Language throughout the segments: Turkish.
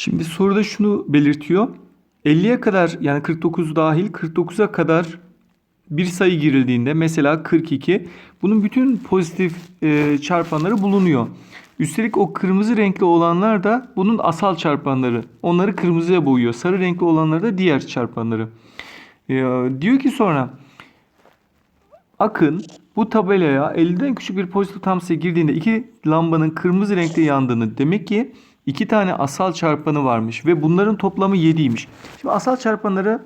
Şimdi soruda şunu belirtiyor. 50'ye kadar yani 49 dahil 49'a kadar bir sayı girildiğinde mesela 42 bunun bütün pozitif e, çarpanları bulunuyor. Üstelik o kırmızı renkli olanlar da bunun asal çarpanları. Onları kırmızıya boyuyor. Sarı renkli olanları da diğer çarpanları. E, diyor ki sonra Akın bu tabelaya 50'den küçük bir pozitif tam sayı girdiğinde iki lambanın kırmızı renkte yandığını demek ki iki tane asal çarpanı varmış ve bunların toplamı 7'ymiş. Şimdi asal çarpanları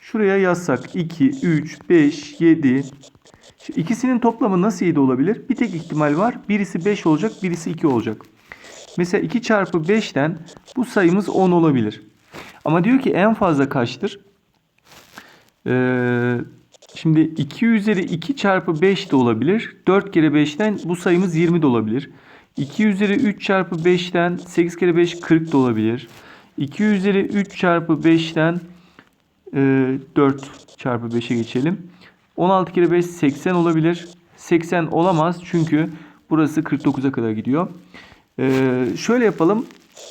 şuraya yazsak 2, 3, 5, 7. Şimdi ikisinin toplamı nasıl 7 olabilir? Bir tek ihtimal var. Birisi 5 olacak, birisi 2 olacak. Mesela 2 çarpı 5'ten bu sayımız 10 olabilir. Ama diyor ki en fazla kaçtır? Ee, şimdi 2 üzeri 2 çarpı 5 de olabilir. 4 kere 5'ten bu sayımız 20 de olabilir. 2 üzeri 3 çarpı 5'ten 8 kere 5 40 da olabilir. 2 üzeri 3 çarpı 5'ten e, 4 çarpı 5'e geçelim. 16 kere 5 80 olabilir. 80 olamaz çünkü burası 49'a kadar gidiyor. Ee, şöyle yapalım.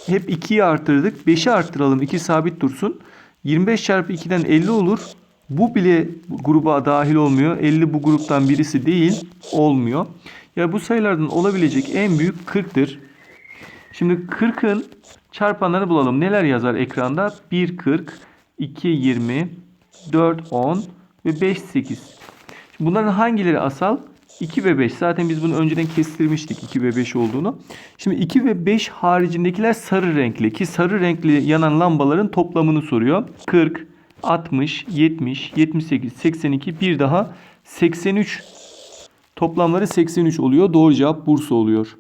Hep 2'yi arttırdık. 5'i arttıralım. 2 sabit dursun. 25 çarpı 2'den 50 olur. Bu bile gruba dahil olmuyor. 50 bu gruptan birisi değil. Olmuyor. Ya bu sayılardan olabilecek en büyük 40'tır. Şimdi 40'ın çarpanlarını bulalım. Neler yazar ekranda? 1 40, 2 20, 4 10 ve 5 8. Şimdi bunların hangileri asal? 2 ve 5. Zaten biz bunu önceden kestirmiştik 2 ve 5 olduğunu. Şimdi 2 ve 5 haricindekiler sarı renkli ki sarı renkli yanan lambaların toplamını soruyor. 40, 60, 70, 78, 82 bir daha 83 toplamları 83 oluyor. Doğru cevap Bursa oluyor.